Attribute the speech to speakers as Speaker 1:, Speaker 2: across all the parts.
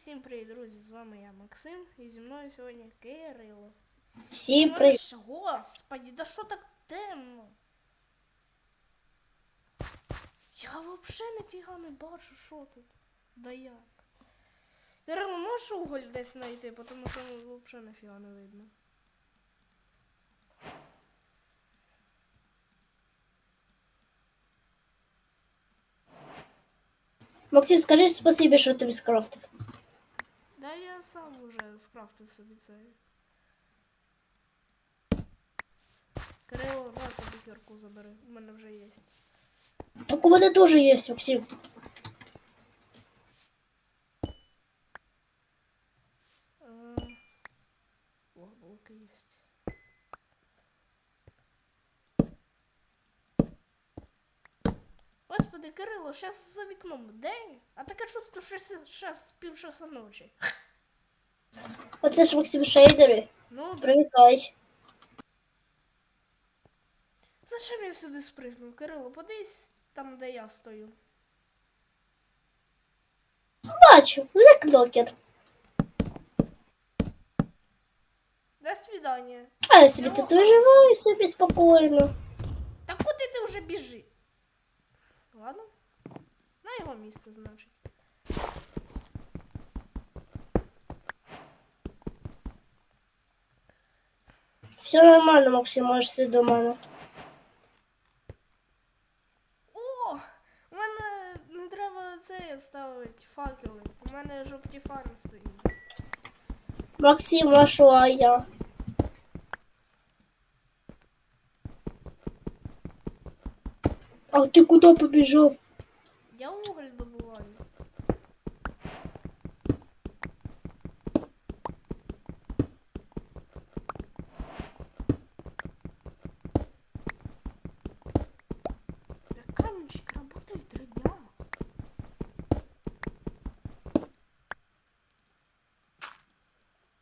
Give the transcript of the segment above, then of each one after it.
Speaker 1: всім привіт, друзі! З вами я Максим і зі мною сьогодні Кирило.
Speaker 2: Всім привіт.
Speaker 1: Господи, да що так темно? Я взагалі ніфіга не бачу, що тут. Да як? Кирило, можеш уголь десь знайти, тому що взагалі ніфіга не видно.
Speaker 2: Максим, скажи спасибі, що тобі скрафтив.
Speaker 1: Сам уже скрафтив собі це. Кирило, на собі кірку забери, у мене вже є.
Speaker 2: Так у мене теж є, Максим.
Speaker 1: Е, О, блоки есть. Господи, Кирило, сейчас за вікном день, а таке чувство, що зараз пів часа ночі.
Speaker 2: Оце ж Максим шейдери.
Speaker 1: Ну,
Speaker 2: Привітай.
Speaker 1: зачем я сюди спригнув? Кирило, подивись там, де я стою.
Speaker 2: Бачу, закнокер.
Speaker 1: До свидання.
Speaker 2: А я собі тут виживаю собі спокійно.
Speaker 1: Та куди ти вже біжи? Ладно. На його місце, значить.
Speaker 2: Все нормально, Максим, можеш йти до мене.
Speaker 1: О! У мене не треба це ставити факели. У мене ж оптіфан стоїть.
Speaker 2: Максим, а що, а я? А ти куди побіжав?
Speaker 1: Я уголь добуваю. Да каменщик работает три дня.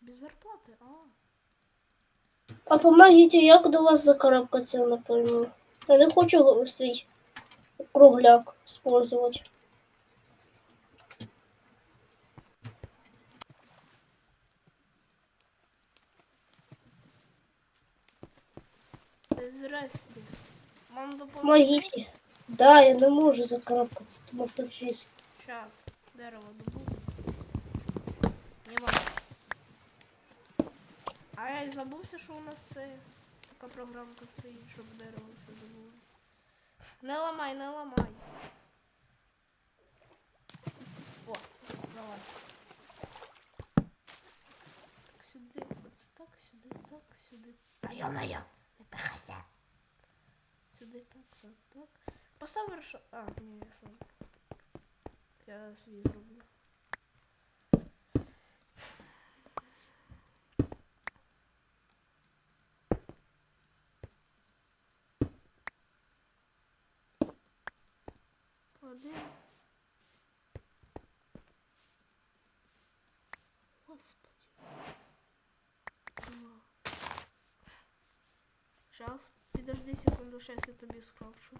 Speaker 1: Без зарплаты, а.
Speaker 2: А помогите, як до вас закарабкатися, не пойму. Я не хочу свій кругляк использовать.
Speaker 1: Здрасте. Вам?
Speaker 2: Помогите. Да, я не можу закарабкатися, тому фальшист.
Speaker 1: Сейчас. Дерево добуду. Не можу. А я забувся, що у нас це така програмка стоїть, щоб дерево все забуло. Не ламай, не ламай. О, давай. Так сюди, от так, сюди, так, сюди. Та йо-моє, не пихайся. Сюди, так, так, так. Постав вершо... А, ні, я сам. Я свій зроблю. Один. Господи. Два. Сейчас. Подожди секунду, сейчас я тобі скрафчу.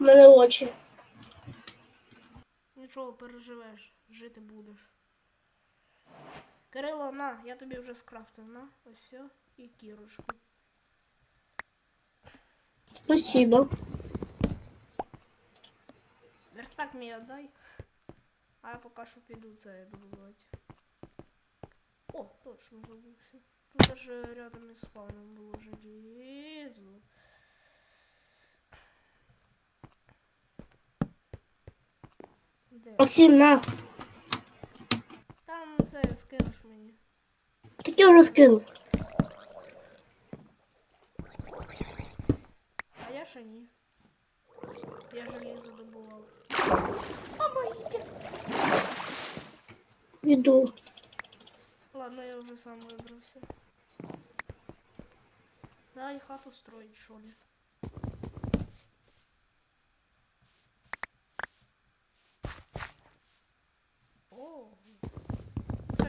Speaker 2: У мене очі.
Speaker 1: Нічого переживеш, жити будеш. Кирило, на, я тобі вже скрафтив, на, ось все, і кірочку.
Speaker 2: Спасибо.
Speaker 1: Верстак мій отдай. А я поки що піду це добувати. О, точно забувся. Тут аж рядом із спавном було железо. Де?
Speaker 2: Максим, на.
Speaker 1: Там це скинеш мені.
Speaker 2: Так я вже скинув.
Speaker 1: А я ще ні. Я железо добував. Помогите!
Speaker 2: Іду.
Speaker 1: Ладно, я вже сам вибрався. Дай хату строить, що ли. О,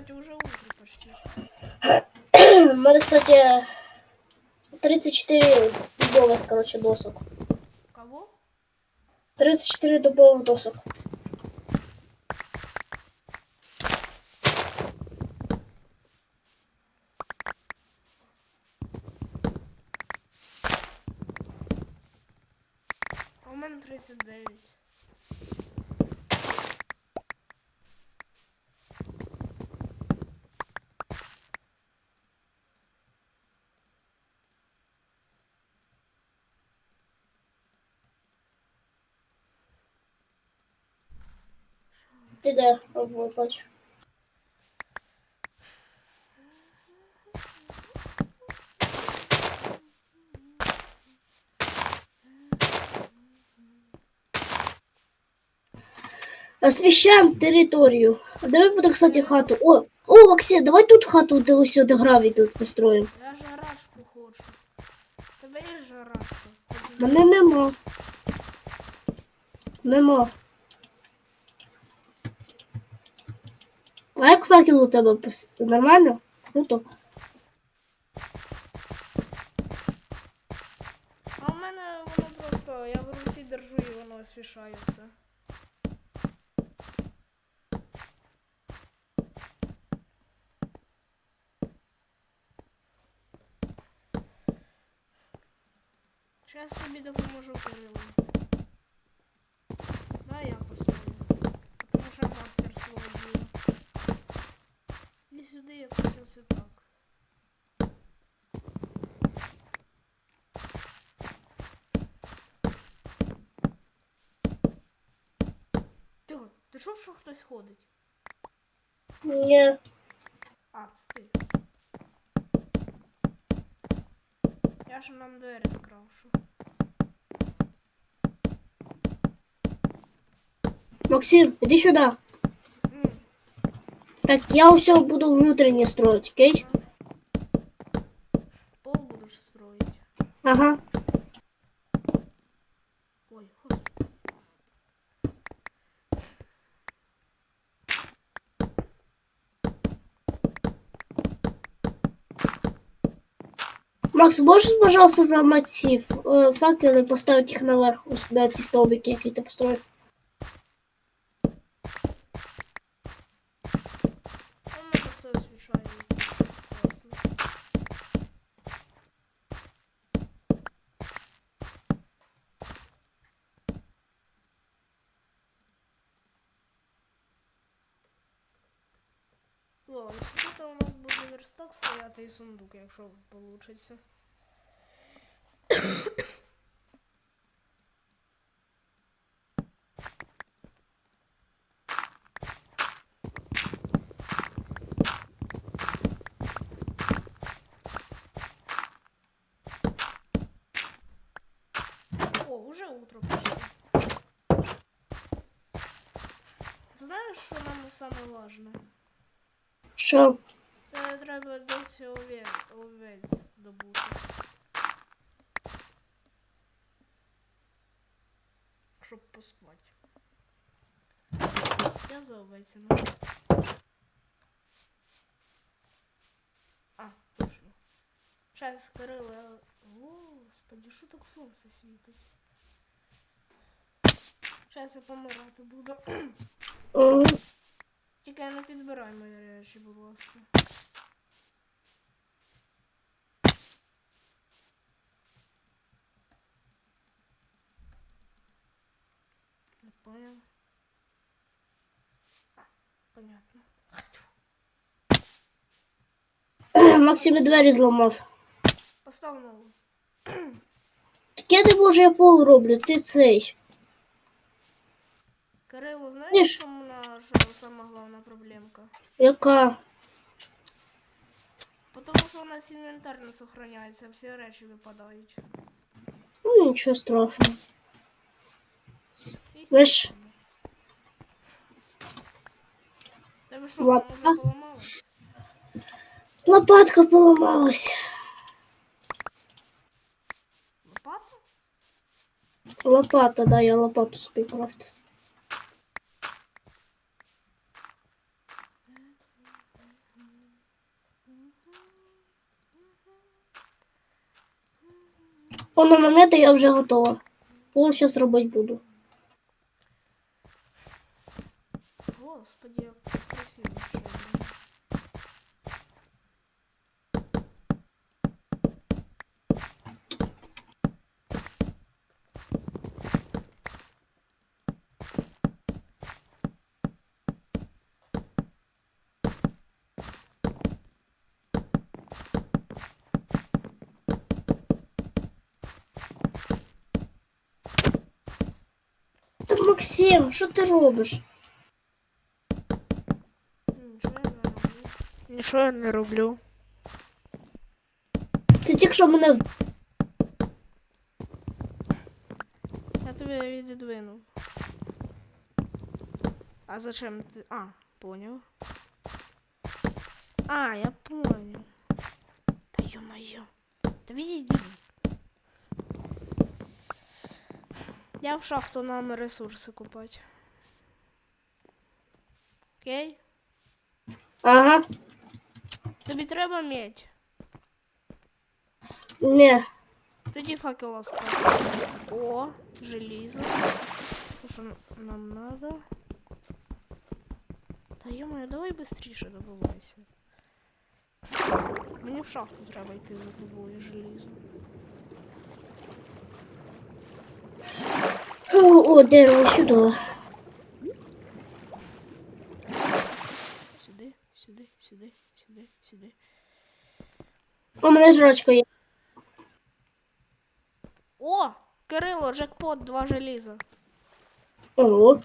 Speaker 1: уже утро почти.
Speaker 2: У мене, кстати, 34 дубових, короче, досок.
Speaker 1: Кого?
Speaker 2: 34 дубових досок.
Speaker 1: А у мене 39.
Speaker 2: Ти де? О, бачу. Освіщаємо територію. А давай буде, кстати, хату. О, о, Максим, давай тут хату, де ось сюди гравій тут построїмо.
Speaker 1: Я жарашку хочу. Тебе є жарашка?
Speaker 2: Мене нема. Нема. А як факел у тебе пос- нормально? Ну то.
Speaker 1: А у мене воно просто, я в руці держу і воно освішається. Зараз тобі допоможу Кирилу. що хтось ходить?
Speaker 2: Ні.
Speaker 1: А, це ти. Я ж нам двері скрашу.
Speaker 2: Максим, іди сюди.
Speaker 1: М,
Speaker 2: Так, я все буду внутренне строить, окей?
Speaker 1: пол будеш строїть.
Speaker 2: Ага. Макс, можешь, пожалуйста, взломать ці э, факели и поставить их наверх, у себя ці столбики,
Speaker 1: мене все О, ось тут у нас буде верстак стояти і сундук, якщо вийде. О, уже утро почти. Знаєш, що нам саме важне?
Speaker 2: Що?
Speaker 1: Це треба десь овець, добути. Щоб поспати. Я за овецями. А, точно. Сейчас я- Господи, що так сонце світить? Зараз я помирати буду. Тільки не підбирай мої речі, будь ласка. Не понял. Понятно.
Speaker 2: Максим і двері зламав.
Speaker 1: Постав нову.
Speaker 2: Так я не можу, я пол роблю, ти цей.
Speaker 1: Кирило, знаєш,
Speaker 2: ж.
Speaker 1: чому наша сама головна проблемка?
Speaker 2: Яка?
Speaker 1: Потому що у нас інвентар не сохраняється, всі речі випадають.
Speaker 2: Ну, нічого страшного. Знаєш-
Speaker 1: сьогодні. Тебе що,
Speaker 2: Лапа.
Speaker 1: там уже поламалось?
Speaker 2: Лопатка поламалась.
Speaker 1: Лопата?
Speaker 2: Лопата, да, я лопату собі крафтив. Воно монета я вже готова. Пол зараз робити буду.
Speaker 1: Господи, я красиво.
Speaker 2: Максим, що ти робиш?
Speaker 1: Нічого я не роблю. Нічого я не роблю.
Speaker 2: Ти тільки що мене в-
Speaker 1: Я тебе віддвинув. А зачем ти. А, поняв. А, я понял. Та ё-моё. Та відійди. Я в шахту нам ресурси купати. Окей?
Speaker 2: Ага.
Speaker 1: Тобі треба медь.
Speaker 2: Не.
Speaker 1: Тоді факел оставь. О, железо. То, що нам надо. Та ё давай быстріше добувайся. Мені в шахту треба йти за тобою желізо.
Speaker 2: О, о дерево сюди.
Speaker 1: Сюди, сюди, сюди, сюди, сюди.
Speaker 2: У мене жрачка є.
Speaker 1: О! Кирило, джекпот, два желіза.
Speaker 2: Ого.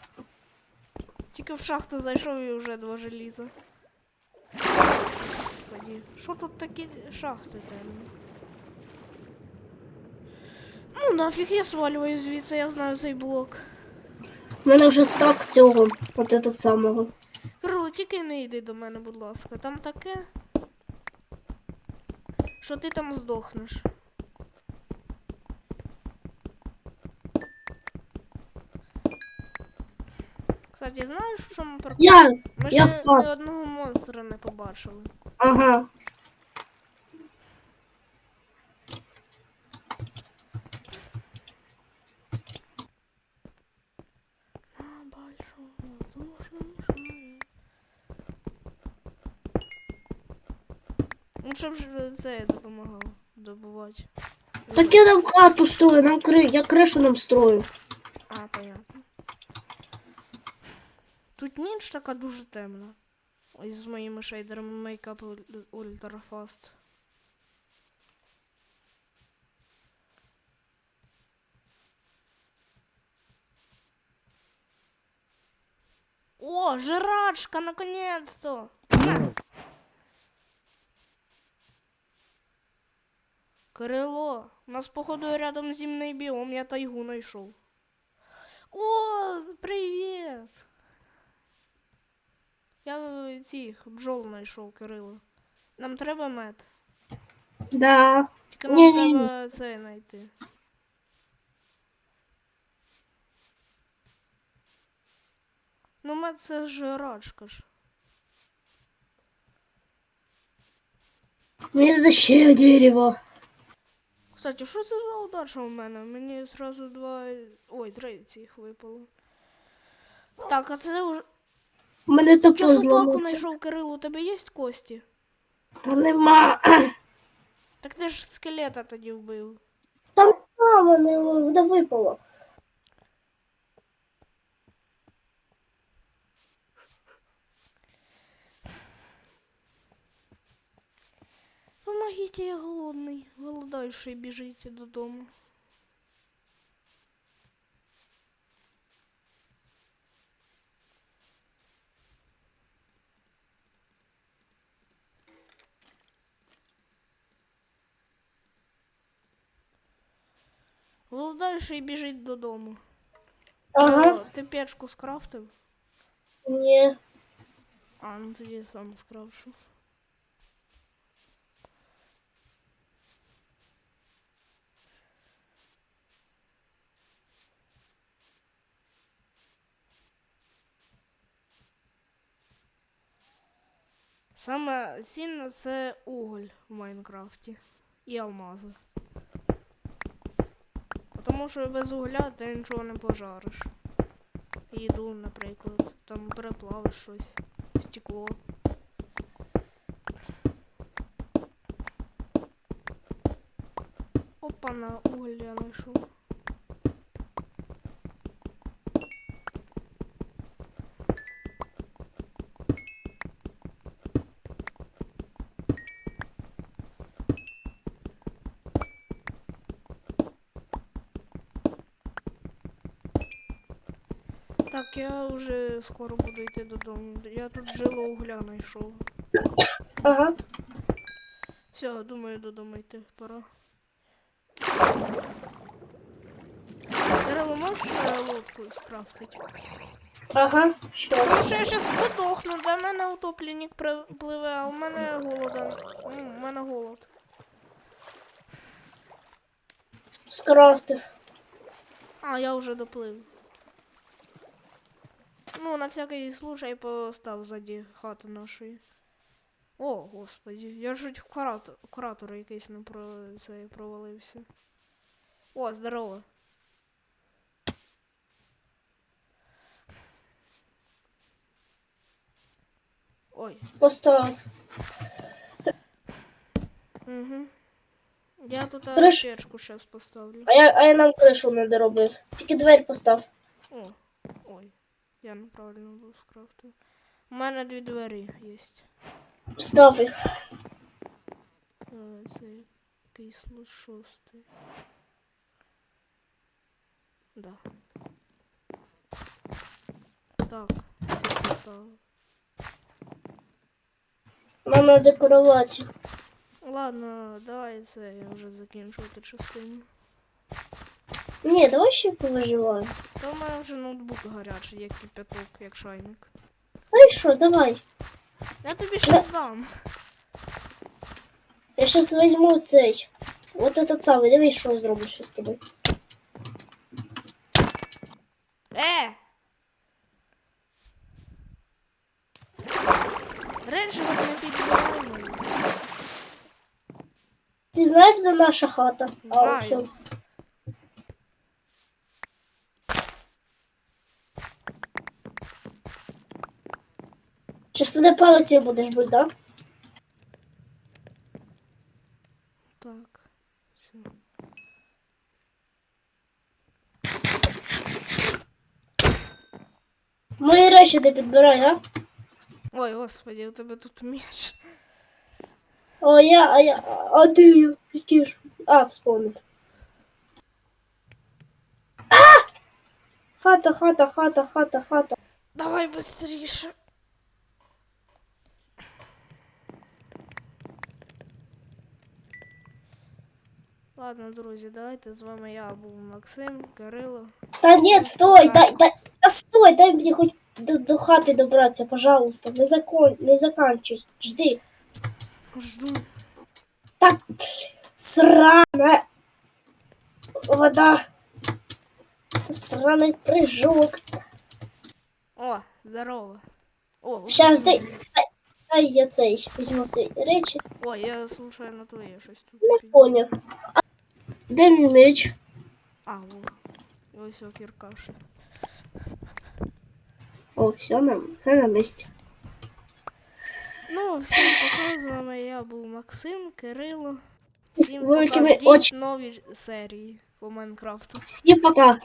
Speaker 1: Тільки в шахту зайшов і вже два желіза. Господи, що тут такі шахти темні? Ну нафіг я свалюю звідси, я знаю цей блок.
Speaker 2: У мене вже стак цього. От этот самого.
Speaker 1: Кирило, тільки не йди до мене, будь ласка. Там таке. Що ти там здохнеш. Кстати, знаєш, в чому прикол?
Speaker 2: Я.
Speaker 1: Ми
Speaker 2: я
Speaker 1: ще
Speaker 2: впав.
Speaker 1: ні одного монстра не побачили.
Speaker 2: Ага.
Speaker 1: На большом воздушном шаре. Ну, щоб це допомагало добувати.
Speaker 2: Так я нам хату строю, нам кри... я кришу нам строю.
Speaker 1: А, понятно. Тут ніч така дуже темна. Ось з моїми шейдерами Ultra Fast. О, жрачка, наконец-то! На. Кирило, у нас, походу, рядом зимний біом, я тайгу знайшов. О, привіт! Я е, цих бджол знайшов, Кирило. Нам треба мед.
Speaker 2: Да.
Speaker 1: Тільки нам
Speaker 2: Ні-ні-ні.
Speaker 1: треба це знайти. Ну, мед це ж рачка ж.
Speaker 2: Мені треба ще дерево.
Speaker 1: Кстати, що це за удача у мене? Мені зразу два. Ой, три цих випало. Так, а це вже.
Speaker 2: У мене
Speaker 1: то
Speaker 2: Що
Speaker 1: собаку знайшов Кирило, у тебе є кості?
Speaker 2: Та нема.
Speaker 1: Так ти ж скелета тоді вбив.
Speaker 2: Там мене, вода випала.
Speaker 1: Помогите, я голодний. Голодайший біжить додому. Голодайший біжить додому.
Speaker 2: Ага.
Speaker 1: О, ти печку скрафтив?
Speaker 2: Ні.
Speaker 1: А, ну тоді сам скрафчу. Саме цінне це уголь в Майнкрафті і алмази. тому що без угля ти нічого не пожариш. Їду, наприклад, там переплавиш щось, стекло. Опа, на уголь я знайшов. Так, я вже скоро буду йти додому. Я тут жило угля знайшов.
Speaker 2: Ага.
Speaker 1: Все, думаю, додому йти пора. Кирило, можеш е, лодку скрафтити?
Speaker 2: Ага.
Speaker 1: Тому
Speaker 2: Щас.
Speaker 1: що я щас подохну, до мене утопленник припливе, а у мене голоден. М, У мене голод.
Speaker 2: Скрафтив.
Speaker 1: А, я вже доплив. Ну, на всякий случай постав ззаді хати нашої. О, господі, я ж в куратор, куратор якийсь не про це провалився. О, здорово. Ой,
Speaker 2: Поставив.
Speaker 1: угу. Я тут
Speaker 2: Криш-
Speaker 1: печку зараз поставлю.
Speaker 2: А я, а я нам кришу не доробив. Тільки двері постав.
Speaker 1: О, ой, я неправильно був скрафтив. У мене дві двері є.
Speaker 2: Став їх.
Speaker 1: Е, Це лут шостий. Да. Так, все поставив.
Speaker 2: Нам треба декорувати.
Speaker 1: Ладно, давай це я вже закінчувати частину.
Speaker 2: Ні, давай ще повиживаємо.
Speaker 1: Та в мене вже ноутбук гарячий, як кипяток, як шайник.
Speaker 2: Ну і що, давай.
Speaker 1: Я тобі ще здам.
Speaker 2: Я зараз візьму цей. От этот самий, дивись, що зроблю ще з тобою.
Speaker 1: Е! Раніше ви не підбирали мою.
Speaker 2: Ти знаєш, де наша хата? А,
Speaker 1: Знаю.
Speaker 2: все. На палиці будеш бути, так? Да?
Speaker 1: Так, все.
Speaker 2: Мої речі ти підбирай, а?
Speaker 1: Ой, господи, у тебе тут меч.
Speaker 2: А я, а я, а ти, який ж? А, вспомнив. А! Хата, хата, хата, хата, хата.
Speaker 1: Давай быстріше. Ладно, друзі, давайте з вами я був Максим, Кирило.
Speaker 2: Та ні, стой, дай, дай, та стой, дай мені хоч до, до хати добратися, пожалуйста. Не закон, не заканчуй. Жди.
Speaker 1: Жду.
Speaker 2: Так, срана вода. Сраний прыжок.
Speaker 1: О, здорово. О,
Speaker 2: Щас, дай, дай, дай я цей візьму свої речі.
Speaker 1: Ой, я случайно твоє щось тут.
Speaker 2: Не
Speaker 1: під-
Speaker 2: поняв. А, Де мій меч?
Speaker 1: А, во. Ой, Ось о кіркаші.
Speaker 2: О, все на, все на місці.
Speaker 1: Ну, всім пока, з вами я був Максим, Кирило.
Speaker 2: З
Speaker 1: Всім
Speaker 2: великими
Speaker 1: пока, ждіть
Speaker 2: очі.
Speaker 1: нові серії по Майнкрафту.
Speaker 2: Всім пока.